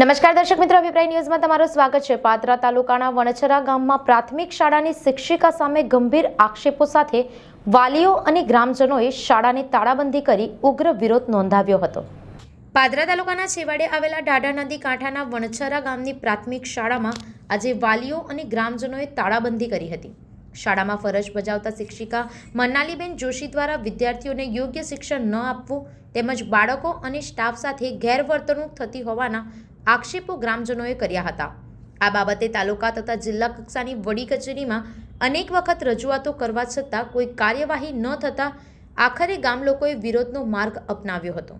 નમસ્કાર દર્શક મિત્રો, અભિપ્રાય ન્યૂઝમાં તમારું સ્વાગત છે. પાદરા તાલુકાના વણછરા ગામમાં પ્રાથમિક શાળાની શિક્ષિકા સામે ગંભીર આક્ષેપો સાથે વાલીઓ અને ગ્રામજનોએ શાળાને તાળાબંધી કરી ઉગ્ર વિરોધ નોંધાવ્યો હતો. પાદરા તાલુકાના છેવાડે આવેલા ડાડા નદી કાંઠાના વણછરા ગામની પ્રાથમિક શાળામાં આજે વાલીઓ અને ગ્રામજનોએ તાળાબંધી કરી હતી. શાળામાં ફરજ બજાવતા શિક્ષિકા મનાલીબેન જોશી દ્વારા વિદ્યાર્થીઓને યોગ્ય શિક્ષણ ન આપવું તેમજ બાળકો અને સ્ટાફ સાથે ગેરવર્તણૂક થતી હોવાના આક્ષેપો ગ્રામજનોએ કર્યા હતા. આ બાબતે તાલુકા તથા જિલ્લા કક્ષાની વડી કચેરીમાં અનેક વખત રજૂઆતો કરવા છતાં કોઈ કાર્યવાહી ન થતાં આખરે ગામ લોકોએ વિરોધનો માર્ગ અપનાવ્યો હતો.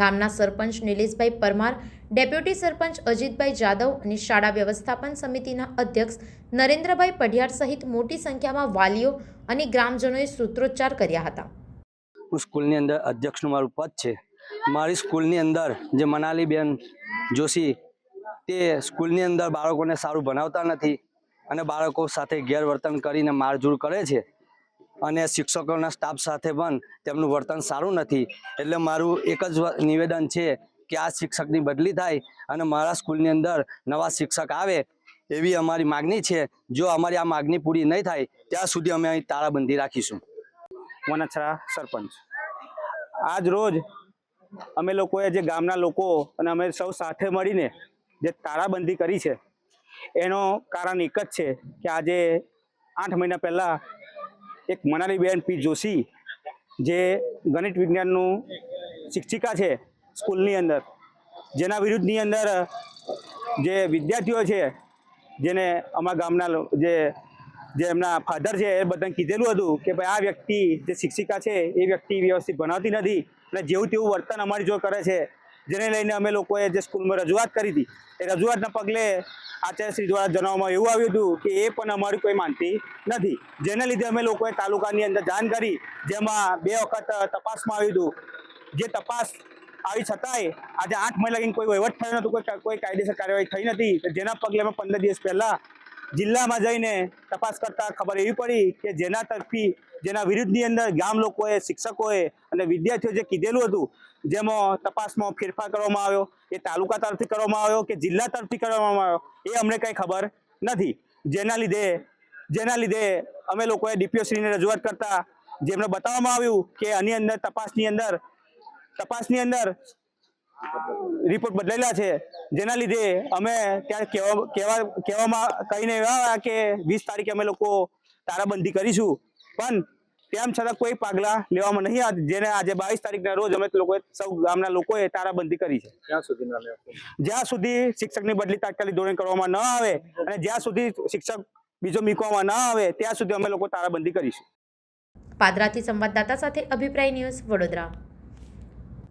ગામના સરપંચ નિલેશભાઈ પરમાર, ડેપ્યુટી સરપંચ અજીતભાઈ જાદવ અને શાળા વ્યવસ્થાપન સમિતિના અધ્યક્ષ નરેન્દ્રભાઈ પઢિયાર સહિત મોટી સંખ્યામાં વાલીઓ અને ગ્રામજનોએ સૂત્રોચ્ચાર કર્યા હતા. સ્કૂલની અંદર અધ્યક્ષનું મારું પદ છે. મારી સ્કૂલની અંદર જે મનાલીબેન જોશી તે સ્કૂલની અંદર બાળકોને સારું ભણાવતા નથી અને બાળકો સાથે ગેરવર્તન કરીને મારઝૂડ કરે છે અને શિક્ષકોના સ્ટાફ સાથે પણ તેમનું વર્તન સારું નથી. એટલે મારું એક જ નિવેદન છે કે આ શિક્ષકની બદલી થાય અને મારા સ્કૂલની અંદર નવા શિક્ષક આવે એવી અમારી માગણી છે. જો અમારી આ માગણી પૂરી નહીં થાય ત્યાં સુધી અમે અહીં તાળાબંધી રાખીશું. વનછરા સરપંચ. આજ રોજ અમે લોકોએ જે ગામના લોકો અને અમે સૌ સાથે મળીને જે તાળાબંધી કરી છે, એનો કારણ એક જ છે કે આજે આઠ મહિના પહેલાં એક મનાલીબેન પી જોશી, જે ગણિત વિજ્ઞાનનું શિક્ષિકા છે સ્કૂલની અંદર, જેના વિરુદ્ધની અંદર જે વિદ્યાર્થીઓ છે, જેને અમારા ગામના જે જે એમના ફાધર છે, એ બધાને કીધેલું હતું કે ભાઈ આ વ્યક્તિ જે શિક્ષિકા છે, એ વ્યક્તિ વ્યવસ્થિત ભણાવતી નથી. અને જેવું તેવું વર્તન અમારી જો કરે છે, જેને લઈને અમે લોકોએ જે સ્કૂલમાં રજૂઆત કરી હતી, એ રજૂઆતના પગલે આચાર્યશ્રી દ્વારા જણાવવામાં એવું આવ્યું હતું કે એ પણ અમારી કોઈ માનતી નથી. જેને લીધે અમે લોકોએ તાલુકાની અંદર જાણ કરી, જેમાં બે વખત તપાસમાં આવ્યું હતું. જે તપાસ આવી છતાંય આજે આઠ મહિના લગીને કોઈ વહીવટ થયો નહોતો, કોઈ કોઈ કાયદેસર કાર્યવાહી થઈ નથી. જેના પગલે અમે પંદર દિવસ પહેલા જિલ્લામાં જઈને તપાસ કરતા ખબર એવી પડી કે જેના તરફી જેના વિરુદ્ધની અંદર ગામ લોકોએ, શિક્ષકોએ અને વિદ્યાર્થીઓ જે કીધેલું હતું, જેમાં તપાસમાં ફેરફાર કરવામાં આવ્યો, એ તાલુકા તરફથી કરવામાં આવ્યો કે જિલ્લા તરફથી કરવામાં આવ્યો, એ અમને કંઈ ખબર નથી. જેના લીધે જેના લીધે અમે લોકોએ ડીપીઓશ્રીને રજૂઆત કરતા, જેમને બતાવવામાં આવ્યું કે આની અંદર તપાસની અંદર તપાસની અંદર રિપોર્ટ બદલેલા છે. જેના લીધે અમે ત્યાં કહેવા કહેવા કહેવામાં કહીને એવા આવ્યા કે વીસ તારીખે અમે લોકો તારાબંધી કરીશું. પણ તેમ છતાં કોઈ પગલાં લેવામાં નહીં આવ્યા જેને આજે બાવીસ તારીખના રોજ અમે લોકોએ સૌ ગામના લોકોએ તારાબંધી કરી છે. જ્યાં સુધી શિક્ષકની બદલી તાત્કાલિક ધોરણે કરવામાં ન આવે અને જ્યાં સુધી શિક્ષક બીજો મીકવામાં ન આવે ત્યાં સુધી અમે લોકો તારાબંધી કરીશું. પાદરાથી સંવાદદાતા સાથે અભિપ્રાય ન્યૂઝ વડોદરા.